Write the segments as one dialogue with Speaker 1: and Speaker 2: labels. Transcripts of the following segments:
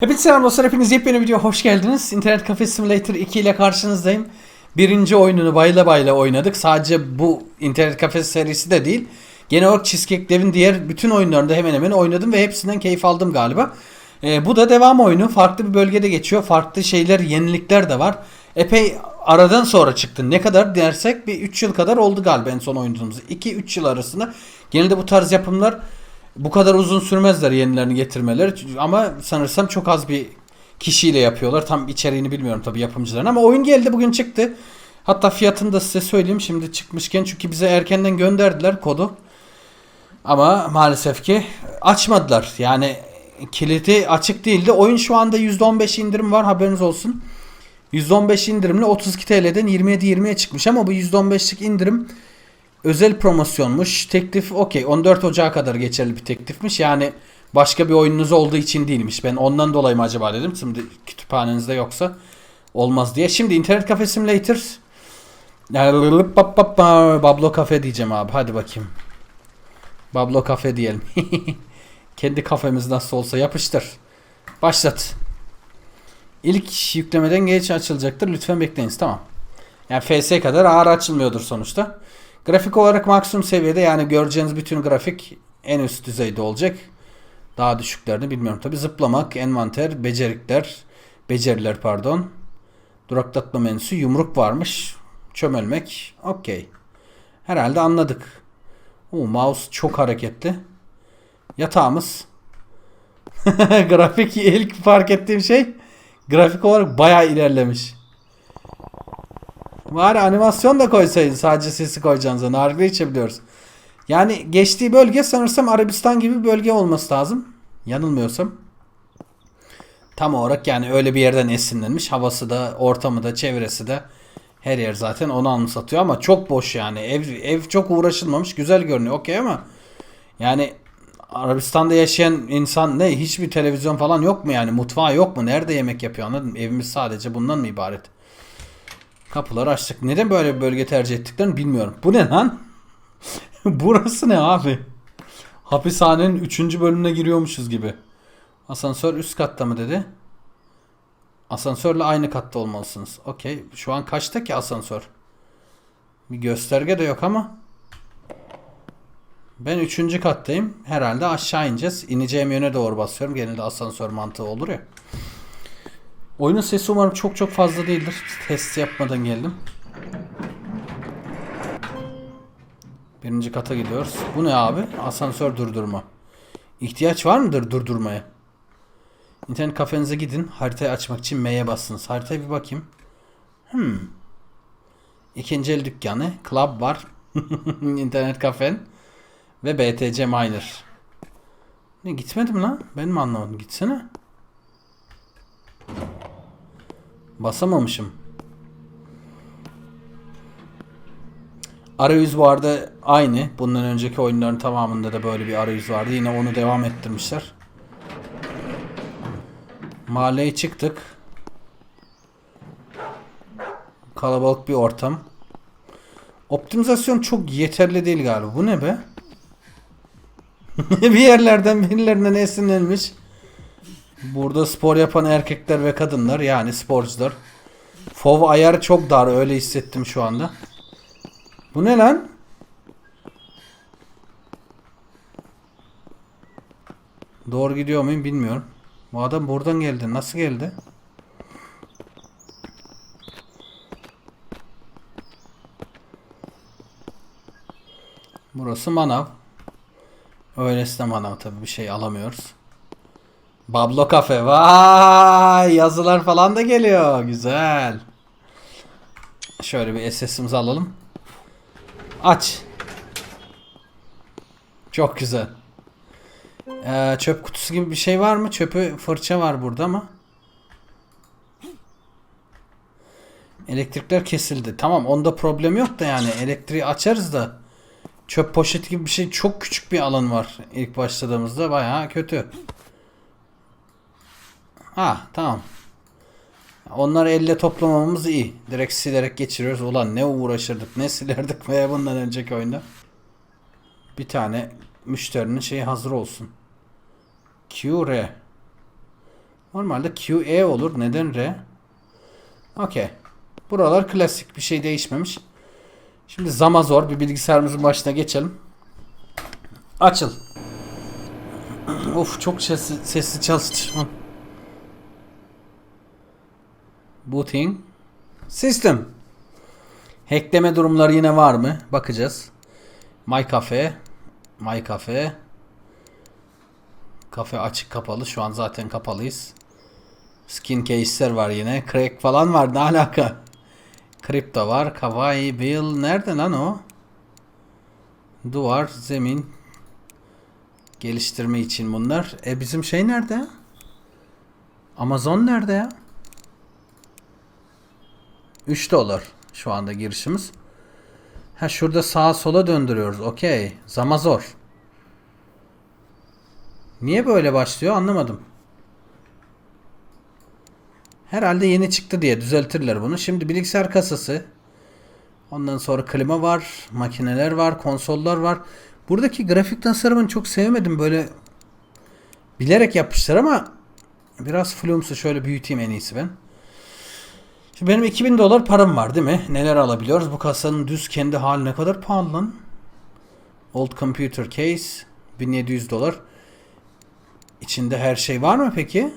Speaker 1: Hepinize selam dostlar. Hepiniz yepyeni video hoş geldiniz. İnternet Cafe Simulator 2 ile karşınızdayım. Birinci oyununu bayla bayla oynadık. Sadece bu İnternet Cafe serisi de değil. Genel olarak Cheesecake Dev'in diğer bütün oyunlarında hemen hemen oynadım ve hepsinden keyif aldım galiba. Ee, bu da devam oyunu. Farklı bir bölgede geçiyor. Farklı şeyler, yenilikler de var. Epey aradan sonra çıktı. Ne kadar dersek bir 3 yıl kadar oldu galiba en son oynadığımız. 2-3 yıl arasında. Genelde bu tarz yapımlar bu kadar uzun sürmezler yenilerini getirmeleri ama sanırsam çok az bir kişiyle yapıyorlar. Tam içeriğini bilmiyorum tabii yapımcıların ama oyun geldi bugün çıktı. Hatta fiyatını da size söyleyeyim şimdi çıkmışken çünkü bize erkenden gönderdiler kodu. Ama maalesef ki açmadılar. Yani kilidi açık değildi. Oyun şu anda %15 indirim var haberiniz olsun. %15 indirimle 32 TL'den 27-20'ye çıkmış ama bu %15'lik indirim özel promosyonmuş. Teklif okey 14 Ocağı kadar geçerli bir teklifmiş. Yani başka bir oyununuz olduğu için değilmiş. Ben ondan dolayı mı acaba dedim. Şimdi kütüphanenizde yoksa olmaz diye. Şimdi internet kafe simulator Bablo kafe diyeceğim abi. Hadi bakayım. Bablo kafe diyelim. Kendi kafemiz nasıl olsa yapıştır. Başlat. İlk yüklemeden geç açılacaktır. Lütfen bekleyiniz. Tamam. Yani FS kadar ağır açılmıyordur sonuçta. Grafik olarak maksimum seviyede yani göreceğiniz bütün grafik en üst düzeyde olacak. Daha düşüklerini bilmiyorum tabi. Zıplamak, envanter, becerikler, beceriler pardon. Duraklatma menüsü, yumruk varmış. Çömelmek, okey. Herhalde anladık. Oo, mouse çok hareketli. Yatağımız. grafik ilk fark ettiğim şey grafik olarak bayağı ilerlemiş. Bari animasyon da koysaydın sadece sesi koyacağınıza. Nargile içebiliyoruz. Yani geçtiği bölge sanırsam Arabistan gibi bir bölge olması lazım. Yanılmıyorsam. Tam olarak yani öyle bir yerden esinlenmiş. Havası da, ortamı da, çevresi de her yer zaten onu anımsatıyor ama çok boş yani. Ev ev çok uğraşılmamış. Güzel görünüyor. Okey ama yani Arabistan'da yaşayan insan ne hiçbir televizyon falan yok mu yani? Mutfağı yok mu? Nerede yemek yapıyor anladın mı? Evimiz sadece bundan mı ibaret? Kapıları açtık. Neden böyle bir bölge tercih ettiklerini bilmiyorum. Bu ne lan? Burası ne abi? Hapishanenin 3. bölümüne giriyormuşuz gibi. Asansör üst katta mı dedi? Asansörle aynı katta olmalısınız. Okey. Şu an kaçta ki asansör? Bir gösterge de yok ama. Ben 3. kattayım. Herhalde aşağı ineceğiz. İneceğim yöne doğru basıyorum. Genelde asansör mantığı olur ya. Oyunun sesi umarım çok çok fazla değildir. Test yapmadan geldim. Birinci kata gidiyoruz. Bu ne abi? Asansör durdurma. İhtiyaç var mıdır durdurmaya? İnternet kafenize gidin. Haritayı açmak için M'ye basınız. Haritaya bir bakayım. Hmm. İkinci el dükkanı. Club var. İnternet kafen. Ve BTC Miner. Ne gitmedim lan? Ben mi anlamadım? Gitsene. Basamamışım. Arayüz bu arada aynı. Bundan önceki oyunların tamamında da böyle bir arayüz vardı. Yine onu devam ettirmişler. Mahalleye çıktık. Kalabalık bir ortam. Optimizasyon çok yeterli değil galiba. Bu ne be? bir yerlerden birilerinden esinlenmiş. Burada spor yapan erkekler ve kadınlar yani sporcular. Fov ayarı çok dar öyle hissettim şu anda. Bu ne lan? Doğru gidiyor muyum bilmiyorum. Bu adam buradan geldi. Nasıl geldi? Burası manav. Öylesine manav tabi bir şey alamıyoruz. Bablo kafe. Vay yazılar falan da geliyor. Güzel. Şöyle bir SS'imizi alalım. Aç. Çok güzel. Ee, çöp kutusu gibi bir şey var mı? Çöpü fırça var burada ama. Elektrikler kesildi. Tamam onda problem yok da yani elektriği açarız da çöp poşeti gibi bir şey çok küçük bir alan var ilk başladığımızda bayağı kötü. Ha tamam. Onları elle toplamamız iyi. Direkt silerek geçiriyoruz. Ulan ne uğraşırdık ne silerdik veya bundan önceki oyunda. Bir tane müşterinin şeyi hazır olsun. Cure. Normalde QE olur. Neden R? Okey. Buralar klasik. Bir şey değişmemiş. Şimdi zama zor. Bir bilgisayarımızın başına geçelim. Açıl. of çok sesli, sesli çalıştı. Booting. System. Hackleme durumları yine var mı? Bakacağız. My Cafe. My Cafe. Kafe açık kapalı. Şu an zaten kapalıyız. Skin case'ler var yine. Crack falan var. Ne alaka? Kripto var. Kawaii Bill. Nerede lan o? Duvar, zemin. Geliştirme için bunlar. E bizim şey nerede? Amazon nerede ya? 3 dolar şu anda girişimiz. Ha şurada sağa sola döndürüyoruz. Okey. Zama zor. Niye böyle başlıyor anlamadım. Herhalde yeni çıktı diye düzeltirler bunu. Şimdi bilgisayar kasası. Ondan sonra klima var, makineler var, konsollar var. Buradaki grafik tasarımını çok sevmedim. Böyle bilerek yapmışlar ama biraz flumsu. Şöyle büyüteyim en iyisi ben. Şimdi benim 2000 dolar param var değil mi? Neler alabiliyoruz? Bu kasanın düz kendi hali ne kadar pahalı lan? Old computer case 1700 dolar. İçinde her şey var mı peki?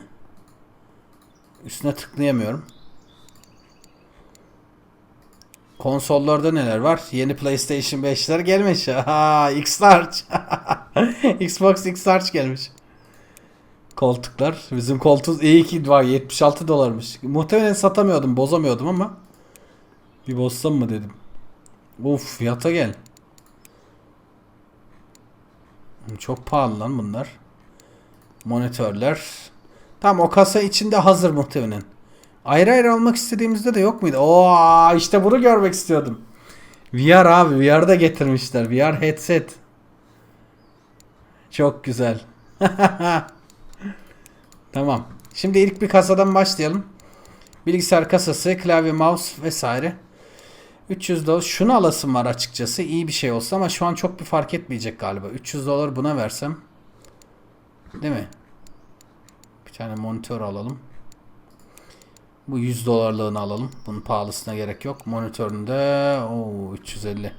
Speaker 1: Üstüne tıklayamıyorum. Konsollarda neler var? Yeni PlayStation 5'ler gelmiş. Aha, X-Large. Xbox X-Large gelmiş. Koltuklar. Bizim koltuğumuz iyi ki var. 76 dolarmış. Muhtemelen satamıyordum, bozamıyordum ama bir bozsam mı dedim. Of fiyata gel. Çok pahalı lan bunlar. Monitörler. Tam o kasa içinde hazır muhtemelen. Ayrı ayrı almak istediğimizde de yok muydu? Oo işte bunu görmek istiyordum. VR abi VR da getirmişler. VR headset. Çok güzel. tamam. Şimdi ilk bir kasadan başlayalım. Bilgisayar kasası, klavye, mouse vesaire. 300 dolar. Şunu alasım var açıkçası. İyi bir şey olsa ama şu an çok bir fark etmeyecek galiba. 300 dolar buna versem. Değil mi? Bir tane monitör alalım. Bu 100 dolarlığını alalım. Bunun pahalısına gerek yok. Monitöründe o 350.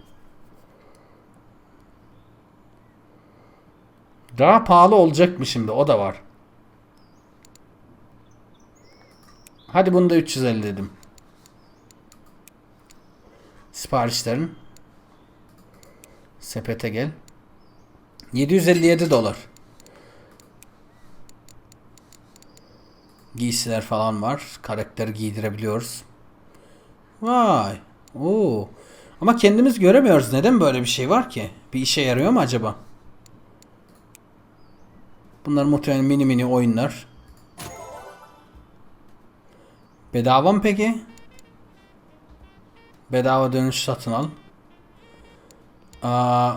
Speaker 1: Daha pahalı olacak mı şimdi? O da var. Hadi bunu da 350 dedim. Siparişlerin. Sepete gel. 757 dolar. Giysiler falan var. Karakter giydirebiliyoruz. Vay. Oo. Ama kendimiz göremiyoruz. Neden böyle bir şey var ki? Bir işe yarıyor mu acaba? Bunlar muhtemelen mini mini oyunlar. Bedava mı peki? Bedava dönüş satın al. Aa,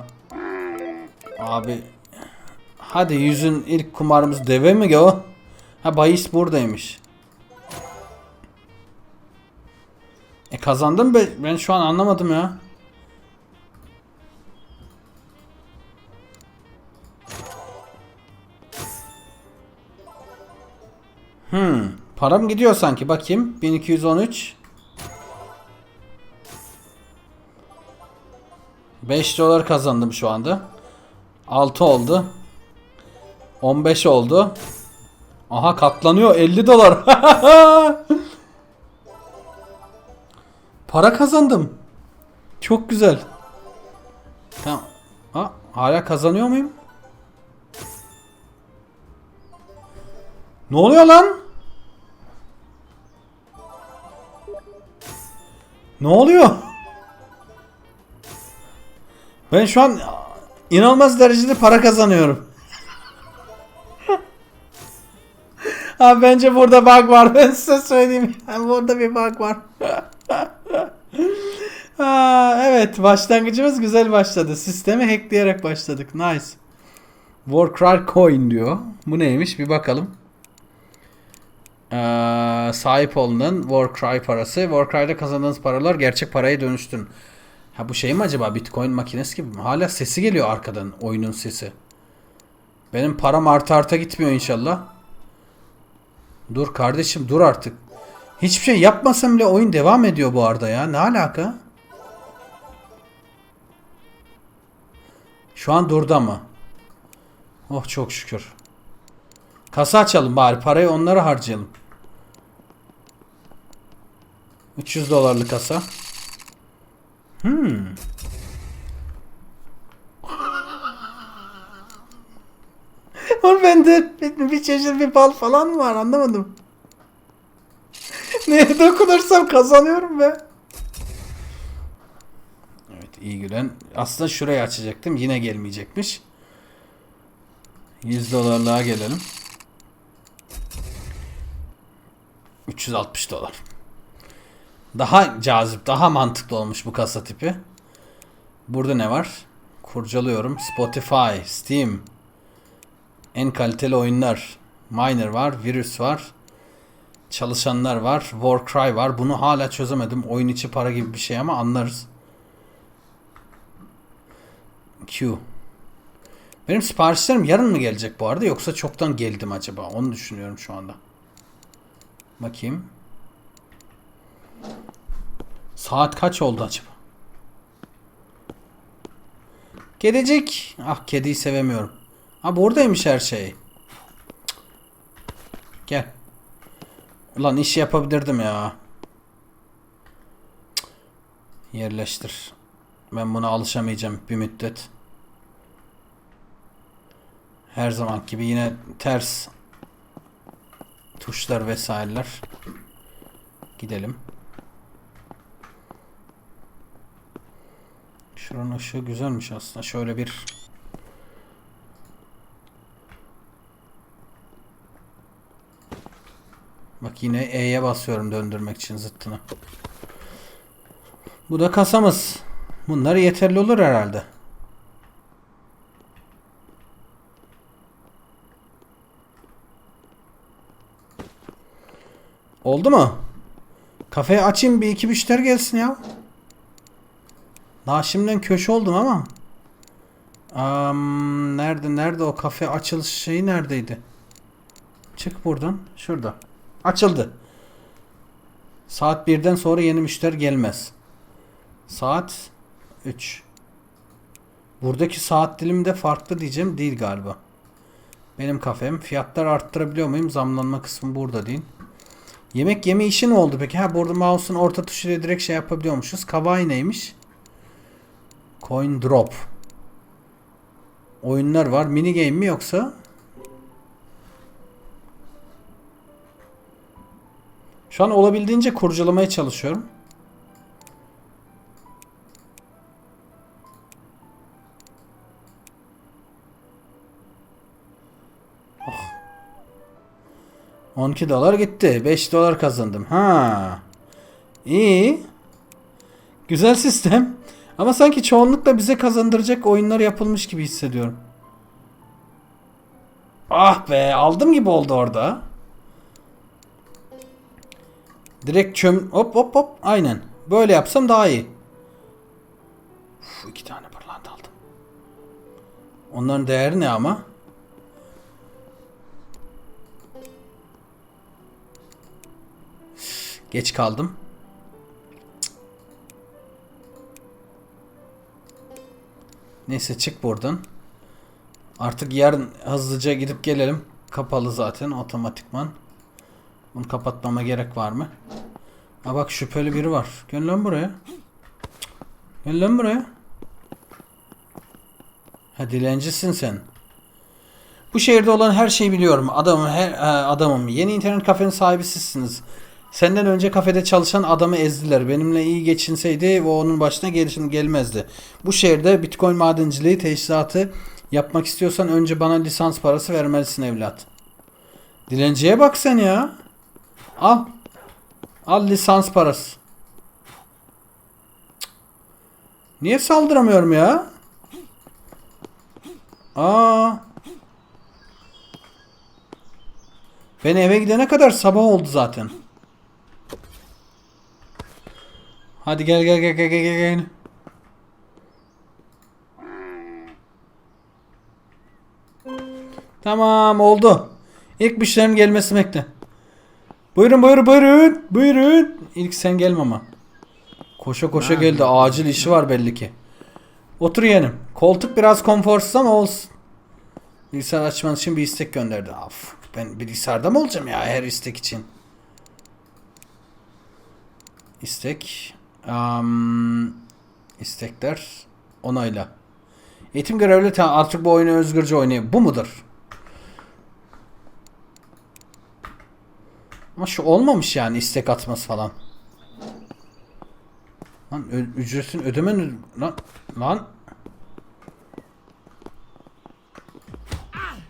Speaker 1: abi hadi yüzün ilk kumarımız deve mi o? Ha bahis buradaymış. E kazandım be. Ben şu an anlamadım ya. Param gidiyor sanki. Bakayım. 1213. 5 dolar kazandım şu anda. 6 oldu. 15 oldu. Aha katlanıyor 50 dolar. Para kazandım. Çok güzel. Tamam. Ha, hala kazanıyor muyum? Ne oluyor lan? Ne oluyor? Ben şu an inanılmaz derecede para kazanıyorum. Abi bence burada bug var. Ben size söyleyeyim. burada bir bug var. ha, evet başlangıcımız güzel başladı. Sistemi hackleyerek başladık. Nice. Warcry coin diyor. Bu neymiş bir bakalım. Ee, sahip olunan Warcry parası. Warcry'da kazandığınız paralar gerçek paraya dönüştün. Ha bu şey mi acaba Bitcoin makinesi gibi mi? Hala sesi geliyor arkadan oyunun sesi. Benim param arta arta gitmiyor inşallah. Dur kardeşim dur artık. Hiçbir şey yapmasam bile oyun devam ediyor bu arada ya. Ne alaka? Şu an durdu ama. Oh çok şükür. Kasa açalım bari. Parayı onlara harcayalım. 300 dolarlık kasa. Hmm. Oğlum bende bir, bir çeşit bir bal falan mı var anlamadım. Neye dokunursam kazanıyorum be. Evet iyi gülen. Aslında şurayı açacaktım. Yine gelmeyecekmiş. 100 dolarlığa gelelim. 360 dolar. Daha cazip, daha mantıklı olmuş bu kasa tipi. Burada ne var? Kurcalıyorum. Spotify, Steam. En kaliteli oyunlar. Miner var, Virüs var. Çalışanlar var, Warcry var. Bunu hala çözemedim. Oyun içi para gibi bir şey ama anlarız. Q. Benim siparişlerim yarın mı gelecek bu arada yoksa çoktan geldim acaba? Onu düşünüyorum şu anda. Bakayım. Saat kaç oldu acaba? Gelecek. Ah kediyi sevemiyorum. Ha buradaymış her şey. Gel. Ulan iş yapabilirdim ya. Yerleştir. Ben buna alışamayacağım bir müddet. Her zaman gibi yine ters tuşlar vesaireler. Gidelim. Şuranın ışığı güzelmiş aslında. Şöyle bir Bak yine E'ye basıyorum döndürmek için zıttını. Bu da kasamız. Bunlar yeterli olur herhalde. Oldu mu? Kafeyi açayım bir iki müşteri gelsin ya. Daha şimdiden köşe oldum ama. Am, nerede nerede o kafe açılış şeyi neredeydi? Çık buradan. Şurada. Açıldı. Saat 1'den sonra yeni müşteri gelmez. Saat 3. Buradaki saat dilimi de farklı diyeceğim. Değil galiba. Benim kafem. Fiyatlar arttırabiliyor muyum? Zamlanma kısmı burada değil. Yemek yeme işi ne oldu peki? Ha burada mouse'un orta tuşuyla direkt şey yapabiliyormuşuz. Kawaii neymiş? Coin drop. Oyunlar var. Mini game mi yoksa? Şu an olabildiğince kurcalamaya çalışıyorum. Oh. 12 dolar gitti. 5 dolar kazandım. Ha. İyi. Güzel sistem. Ama sanki çoğunlukla bize kazandıracak oyunlar yapılmış gibi hissediyorum. Ah be aldım gibi oldu orada. Direkt çöm... Hop hop hop. Aynen. Böyle yapsam daha iyi. Uf, iki tane pırlanta aldım. Onların değeri ne ama? Geç kaldım. Neyse çık buradan. Artık yarın hızlıca gidip gelelim. Kapalı zaten otomatikman. Bunu kapatmama gerek var mı? Ha bak şüpheli biri var. Gel buraya. Gel buraya. Ha dilencisin sen. Bu şehirde olan her şeyi biliyorum. Adamım her adamım. Yeni internet kafenin sahibi sizsiniz. Senden önce kafede çalışan adamı ezdiler. Benimle iyi geçinseydi o onun başına gelişim gelmezdi. Bu şehirde Bitcoin madenciliği teşhisatı yapmak istiyorsan önce bana lisans parası vermelisin evlat. Dilenciye bak sen ya. Al. Al lisans parası. Niye saldıramıyorum ya? Aa. Ben eve gidene kadar sabah oldu zaten. Hadi gel gel gel gel gel gel. Tamam oldu. İlk müşterinin gelmesi bekle. Buyurun buyurun buyurun. Buyurun. İlk sen gelme ama. Koşa koşa geldi. Acil işi var belli ki. Otur yeğenim. Koltuk biraz konforsuz ama olsun. Bilgisayar açman için bir istek gönderdi. Af, ben bilgisayarda mı olacağım ya her istek için? İstek. Am, istekler. Onayla. Eğitim görevli artık bu oyunu özgürce oynayın. Bu mudur? Ama şu olmamış yani istek atması falan. Lan ö- ücretin ödemen lan lan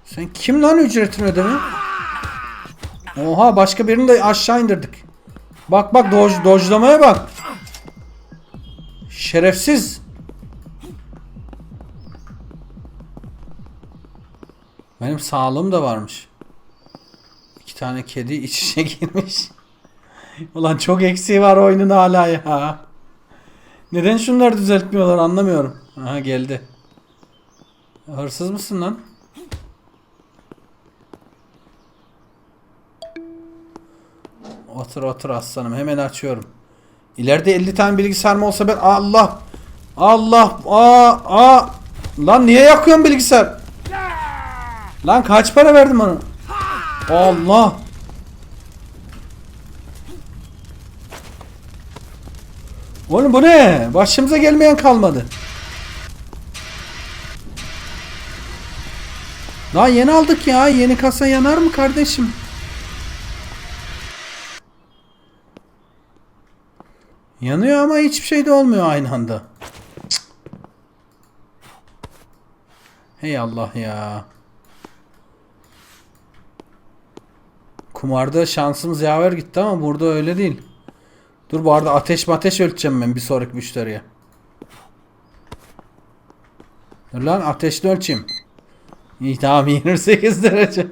Speaker 1: Sen kim lan ücretini ödeme? Oha başka birini de aşağı indirdik. Bak bak doj, dojlamaya bak. Şerefsiz. Benim sağlığım da varmış. İki tane kedi iç içe girmiş. Ulan çok eksiği var oyunun hala ya. Neden şunları düzeltmiyorlar anlamıyorum. Aha geldi. Hırsız mısın lan? Otur otur aslanım hemen açıyorum. İleride 50 tane bilgisayar mı olsa ben Allah Allah aa aa lan niye yakıyorsun bilgisayar? Lan kaç para verdim ona? Allah. Oğlum bu ne? Başımıza gelmeyen kalmadı. Lan yeni aldık ya. Yeni kasa yanar mı kardeşim? Yanıyor ama hiçbir şey de olmuyor aynı anda. Hey Allah ya. Kumarda şansımız yaver gitti ama burada öyle değil. Dur bu arada ateş ateş ölçeceğim ben bir sonraki müşteriye. Dur lan ateşli ölçeyim. İyi tamam 28 derece.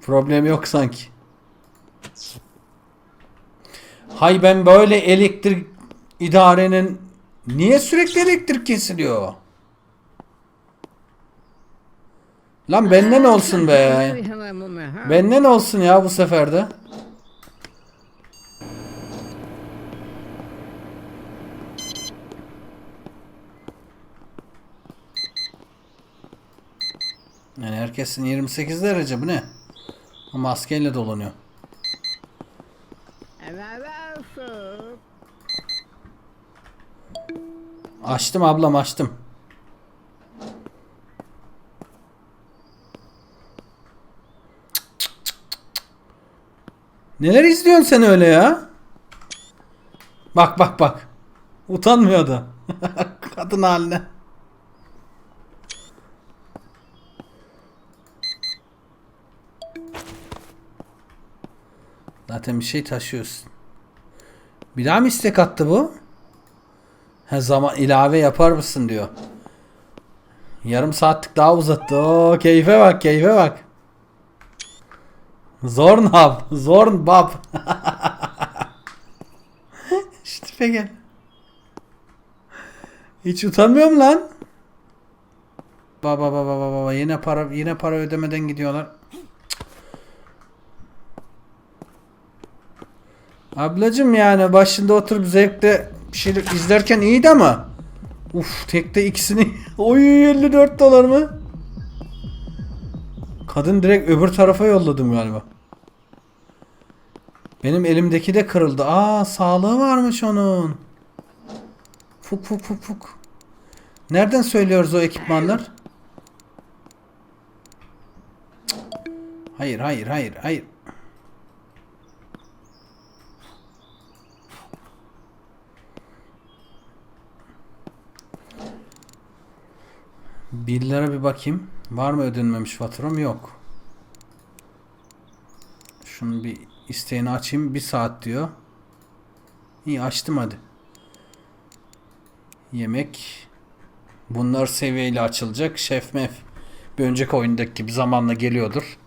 Speaker 1: Problem yok sanki. Hay ben böyle elektrik idarenin niye sürekli elektrik kesiliyor? Lan benden olsun be. Benden olsun ya bu sefer de. Yani herkesin 28 derece bu ne? Maskeyle dolanıyor. Açtım ablam açtım. Neler izliyorsun sen öyle ya? Bak bak bak. Utanmıyor da. Kadın haline. Zaten bir şey taşıyorsun. Bir daha mı istek attı bu? Ha zaman ilave yapar mısın diyor. Yarım saatlik daha uzattı. Oo keyfe bak keyfe bak. Zornab. Zornbab. işte gel. Hiç utanmıyor mu lan? Baba baba baba baba yine para yine para ödemeden gidiyorlar. Ablacım yani başında oturup zevkle bir şeyler izlerken iyiydi ama. Uf tekte ikisini. Oy 54 dolar mı? Kadın direkt öbür tarafa yolladım galiba. Benim elimdeki de kırıldı. Aa sağlığı varmış onun. Fuk fuk fuk fuk. Nereden söylüyoruz o ekipmanlar? Cık. Hayır hayır hayır hayır. Billere bir bakayım. Var mı ödenmemiş faturam? Yok. Şunu bir isteğini açayım. Bir saat diyor. İyi açtım hadi. Yemek. Bunlar seviyeyle açılacak. Şef mef. Bir önceki oyundaki gibi zamanla geliyordur.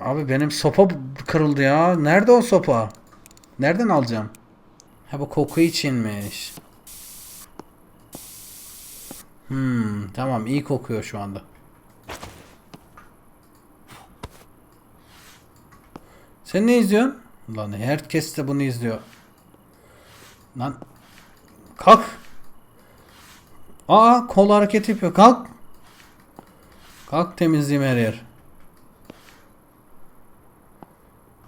Speaker 1: Abi benim sopa kırıldı ya. Nerede o sopa? Nereden alacağım? Ha bu koku içinmiş. Hmm, tamam iyi kokuyor şu anda. Sen ne izliyorsun? Lan herkes de bunu izliyor. Lan kalk. Aa kol hareket yapıyor. Kalk. Kalk temizleyeyim her yer.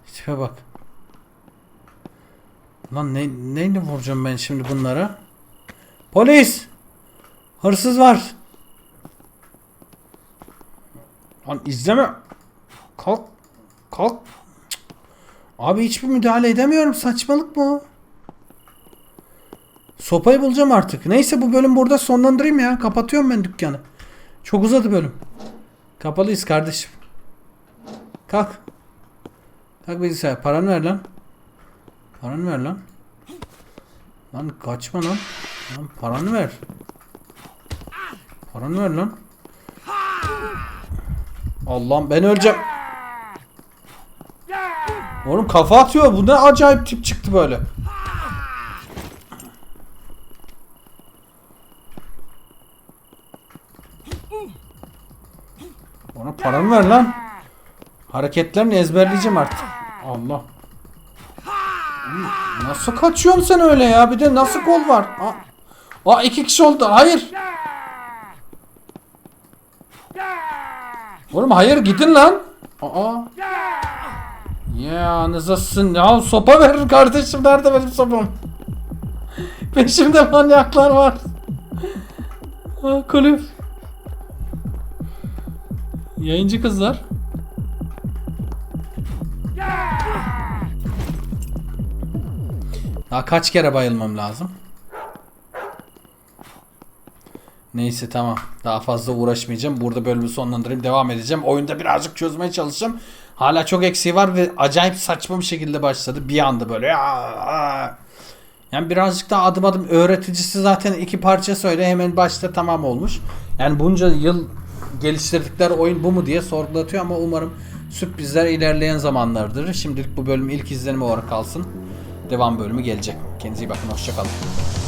Speaker 1: Tipe bak. Lan ne, neyle vuracağım ben şimdi bunlara? Polis! Hırsız var. Lan izleme. Kalk. Kalk. Abi hiçbir müdahale edemiyorum. Saçmalık bu. Sopayı bulacağım artık. Neyse bu bölüm burada sonlandırayım ya. Kapatıyorum ben dükkanı. Çok uzadı bölüm. Kapalıyız kardeşim. Kalk. Kalk bilgisayar. Paranı ver lan. Paranı ver lan. Lan kaçma lan. Lan paranı ver. Paranı ver lan. Allah'ım ben öleceğim. Oğlum kafa atıyor. Bu ne acayip tip çıktı böyle. Ona paramı ver lan. Hareketlerini ezberleyeceğim artık. Allah. Nasıl kaçıyorsun sen öyle ya? Bir de nasıl kol var? Aa, Aa iki kişi oldu. Hayır. Oğlum hayır gidin lan. Aa. Ya nızasın. Ya sopa verir kardeşim. Nerede benim sopam? Peşimde manyaklar var. Aa, kulüp. Yayıncı kızlar. Daha kaç kere bayılmam lazım? Neyse tamam. Daha fazla uğraşmayacağım. Burada bölümü sonlandırayım. Devam edeceğim. Oyunda birazcık çözmeye çalışacağım. Hala çok eksiği var ve acayip saçma bir şekilde başladı. Bir anda böyle. Yani birazcık daha adım adım öğreticisi zaten iki parça söyle hemen başta tamam olmuş. Yani bunca yıl geliştirdikleri oyun bu mu diye sorgulatıyor ama umarım sürprizler ilerleyen zamanlardır. Şimdilik bu bölüm ilk izlenim olarak kalsın. Devam bölümü gelecek. Kendinize iyi bakın. Hoşçakalın.